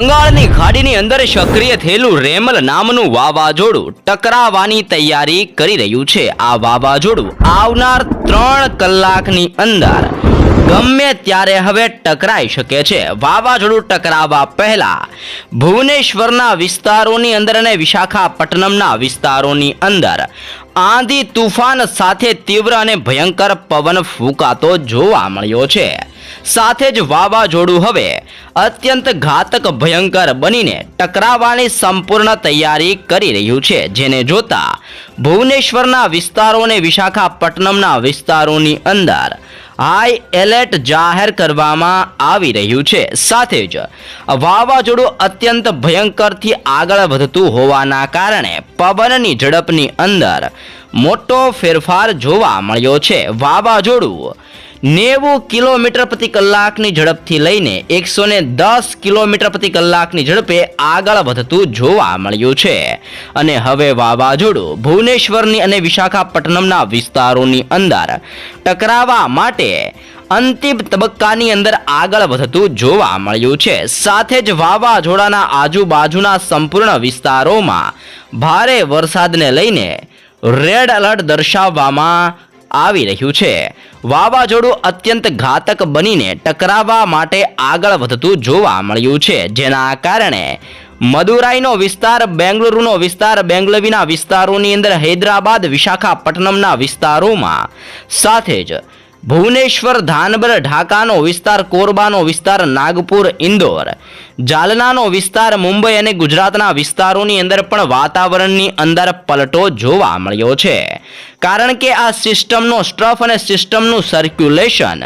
બંગાળની ખાડીની અંદર સક્રિય થયેલું રેમલ નામનું વાવાઝોડું ટકરાવાની તૈયારી કરી રહ્યું છે. આ વાવાઝોડું આવનાર ત્રણ કલાકની અંદર ગમે ત્યારે હવે ટકરાઈ શકે છે. વાવાઝોડું ટકરાવા પહેલા ભુવનેશ્વરના વિસ્તારોની અંદર અને વિશાખાપટ્ટનમના વિસ્તારોની અંદર આંધી તુફાન સાથે તીવ્ર અને ભયંકર પવન ફૂંકાતો જોવા મળ્યો છે. સાથે જ વાવાઝોડું હવે અત્યંત ઘાતક, ભયંકર બનીને ટકરાવાની સંપૂર્ણ તૈયારી કરી રહ્યું છે, જેને જોતા ભુવનેશ્વરના વિસ્તારો વિશાખાપટ્ટનમના વિસ્તારોની અંદર હાઈ એલર્ટ જાહેર કરવામાં આવી રહ્યું છે. સાથે જ વાવાઝોડું અત્યંત ભયંકરથી આગળ વધતું હોવાના કારણે પવનની ઝડપની અંદર મોટો ફેરફાર જોવા મળ્યો છે. વાવાઝોડું નેવું કિલોમીટર પ્રતિ કલાકની ઝડપથી લઈને એકસો ને દસ કિલોમીટર પ્રતિ કલાકની ઝડપે આગળ વધતું જોવા મળ્યું છે. અને હવે વાવાઝોડું ભુવનેશ્વરની અને વિશાખાપટ્ટનમના વિસ્તારોની અંદર ટકરાવા માટે અંતિમ તબક્કાની અંદર આગળ વધતું જોવા મળ્યું છે. સાથે જ વાવાઝોડાના આજુબાજુના સંપૂર્ણ વિસ્તારોમાં ભારે વરસાદને લઈને રેડ એલર્ટ દર્શાવવામાં આવી રહ્યું છે. વાવાઝોડું અત્યંત ઘાતક બનીને ટકરાવવા માટે આગળ વધતું જોવા મળ્યું છે. જેના કારણે મદુરાઈનો વિસ્તાર, બેંગલુરુનો વિસ્તાર, બેંગલવીના વિસ્તારોની અંદર હૈદરાબાદ, વિશાખાપટ્ટનમના વિસ્તારોમાં સાથે જ ભુવનેશ્વર, ધાનબર, ઢાકાનો વિસ્તાર, કોરબાનો વિસ્તાર, નાગપુર, ઇન્દોર. જાલનાનો વિસ્તાર, મુંબઈ અને ગુજરાતના વિસ્તારોની અંદર પણ વાતાવરણની અંદર પલટો જોવા મળ્યો છે. કારણ કે આ સિસ્ટમનો સ્ટ્રફ અને સિસ્ટમનું સર્ક્યુલેશન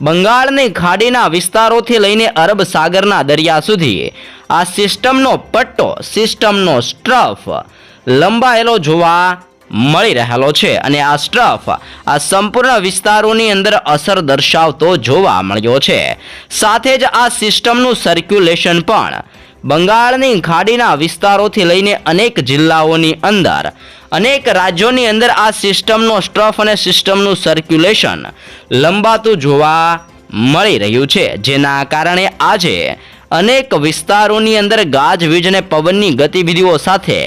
બંગાળની ખાડીના વિસ્તારોથી લઈને અરબ સાગરના દરિયા સુધી આ સિસ્ટમનો પટ્ટો, સિસ્ટમનો સ્ટ્રફ લંબાયેલો જોવા મળી રહેલો છે અને આ સ્ટ્રફ આ સંપૂર્ણ વિસ્તારોની અંદર અસર દર્શાવતો જોવા મળ્યો છે. સાથે જ આ સિસ્ટમનું સર્ક્યુલેશન પણ બંગાળની ખાડીના વિસ્તારોથી લઈને અનેક જિલ્લાઓની અંદર, અનેક રાજ્યોની અંદર આ સિસ્ટમનો સ્ટ્રફ અને સિસ્ટમનું સર્ક્યુલેશન લંબાતું જોવા મળી રહ્યું છે. જેના કારણે આજે અનેક વિસ્તારોની અંદર ગાજવીજ અને પવનની ગતિવિધિઓ સાથે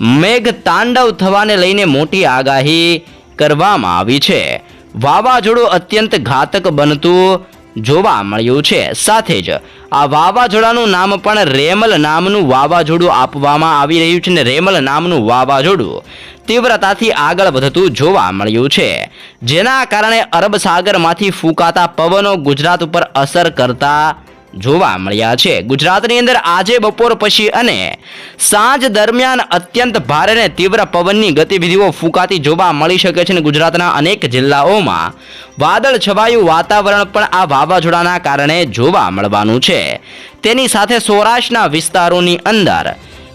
મેઘ તાંડવ થવાને લઈને મોટી આગાહી કરવામાં આવી છે. વાવાઝોડું અત્યંત ઘાતક બનતું જોવા મળ્યું છે. સાથે જ આ વાવાઝોડાનું નામ પણ રેમલ નામનું વાવાઝોડું આપવામાં આવી રહ્યું છે ને રેમલ નામનું વાવાઝોડું તીવ્રતાથી આગળ વધતું જોવા મળ્યું છે. જેના કારણે અરબ સાગરમાંથી ફૂંકાતા પવનો ગુજરાત ઉપર અસર કરતા જોવા મળ્યા છે. ગુજરાતની અંદર આજે બપોર પછી અને સાંજ દરમિયાન અત્યંત ભારે અને તીવ્ર પવનની ગતિવિધિઓ ફૂંકાતી જોવા મળી શકે છે અને ગુજરાતના અનેક જિલ્લાઓમાં વાદળ છવાયું વાતાવરણ પણ આ વાવાઝોડાના કારણે જોવા મળવાનું છે. તેની સાથે સૌરાષ્ટ્રના વિસ્તારોની અંદર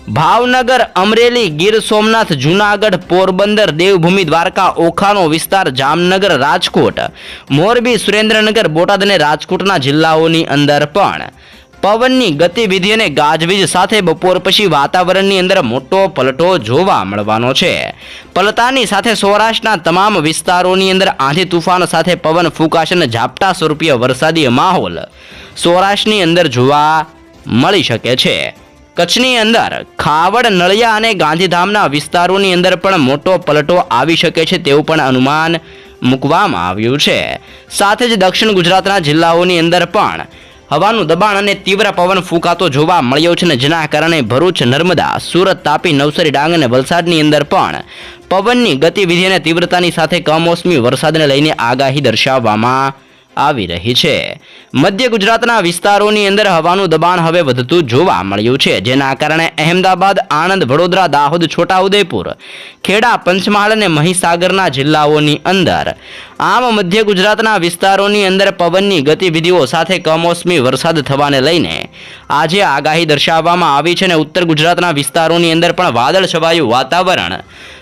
ભાવનગર, અમરેલી, ગીર સોમનાથ, જુનાગઢ, પોરબંદર, દેવભૂમિ, દ્વારકા, ઓખાનો વિસ્તાર, જામનગર, રાજકોટ. મોરબી, સુરેન્દ્રનગર, બોટાદ અને રાજકોટના જિલ્લાઓની અંદર પણ. પવનની ગતિવિધિ અને ગાજવીજ સાથે બપોર પછી વાતાવરણની અંદર મોટો પલટો જોવા મળવાનો છે. પલટાની સાથે સૌરાષ્ટ્રના તમામ વિસ્તારોની અંદર આંધી તુફાન સાથે પવન ફૂંકાશ અને ઝાપટા સ્વરૂપીય વરસાદી માહોલ સૌરાષ્ટ્રની અંદર જોવા મળી શકે છે. કચ્છની અંદર ખાવડ, નળિયા અને ગાંધીધામના વિસ્તારોની અંદર પણ મોટો પલટો આવી શકે છે તેવું પણ અનુમાન મૂકવામાં આવ્યું છે. સાથે જ દક્ષિણ ગુજરાતના જિલ્લાઓની અંદર પણ હવાનું દબાણ અને તીવ્ર પવન ફૂંકાતો જોવા મળ્યો છે ને જેના કારણે ભરૂચ, નર્મદા, સુરત, તાપી, નવસારી, ડાંગ અને વલસાડની અંદર પણ પવનની ગતિવિધિ અને તીવ્રતાની સાથે કમોસમી વરસાદને લઈને આગાહી દર્શાવવામાં આવી રહી છે. મધ્ય ગુજરાતના વિસ્તારોની અંદર હવાનું દબાણ હવે વધતું જોવા મળ્યું છે, જેના કારણે અહેમદાબાદ, આણંદ, વડોદરા, દાહોદ, છોટાઉદેપુર, ખેડા, પંચમહાલ અને મહીસાગરના જિલ્લાઓની અંદર આમ મધ્ય ગુજરાતના વિસ્તારોની અંદર પવનની ગતિવિધિઓ સાથે કમોસમી વરસાદ થવાને લઈને આજે આગાહી દર્શાવવામાં આવી છે અને ઉત્તર ગુજરાતના વિસ્તારોની અંદર પણ વાદળ છવાયું વાતાવરણ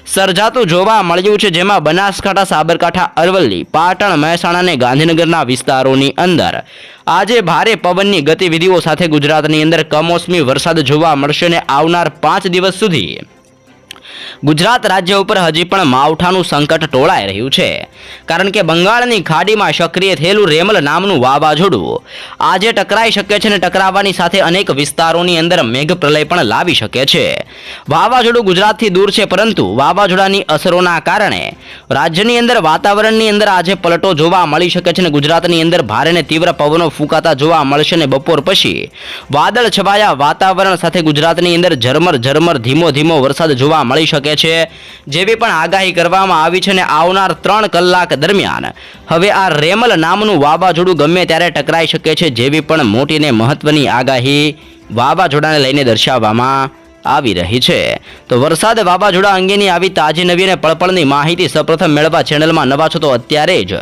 સર્જાતું જોવા મળ્યું છે, જેમાં બનાસકાંઠા, સાબરકાંઠા, અરવલ્લી, પાટણ, મહેસાણા અને ગાંધીનગરના વિસ્તારોની અંદર આજે ભારે પવનની ગતિવિધિઓ સાથે ગુજરાતની અંદર કમોસમી વરસાદ જોવા મળશે અને આવનાર પાંચ દિવસ સુધી ગુજરાત રાજ્ય ઉપર હજી પણ માવઠાનું સંકટ ટોળાઈ રહ્યું છે. કારણ કે બંગાળની ખાડીમાં સક્રિય થયેલું રેમલ નામનું વાવાઝોડું આજે ટકરાઈ શકે છે અને ટકરાવવાની સાથે અનેક વિસ્તારોની અંદર મેઘ પ્રલય પણ લાવી શકે છે. વાવાઝોડું ગુજરાતથી દૂર છે, પરંતુ વાવાઝોડાની અસરોના કારણે રાજ્યની અંદર વાતાવરણની અંદર આજે પલટો જોવા મળી શકે છે અને ગુજરાતની અંદર ભારે અને તીવ્ર પવનો ફૂંકાતા જોવા મળશે અને બપોર પછી વાદળ છવાયા વાતાવરણ સાથે ગુજરાતની અંદર ઝરમર ઝરમર, ધીમો ધીમો વરસાદ જોવા મળી શકે છે. જેવી પણ આગાહી કરવામાં આવી છે અને આવનાર ત્રણ કલાક દરમિયાન. હવે આ રેમલ નામનું વાવાઝોડું ગમે ત્યારે ટકરાઈ શકે છે. જેવી પણ મોટી ને મહત્વની આગાહી વાવાઝોડાને લઈને દર્શાવવામાં આવી રહી છે. તો વરસાદ વાવાઝોડા અંગેની આવી તાજી નવી અને પળપળની માહિતી સૌપ્રથમ મેળવવા ચેનલમાં નવા છો તો અત્યારે જ.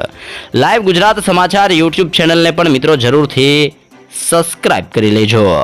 લાઈવ ગુજરાત સમાચાર યુટ્યુબ ચેનલને પણ મિત્રો જરૂરથી સબસ્ક્રાઇબ કરી લેજો.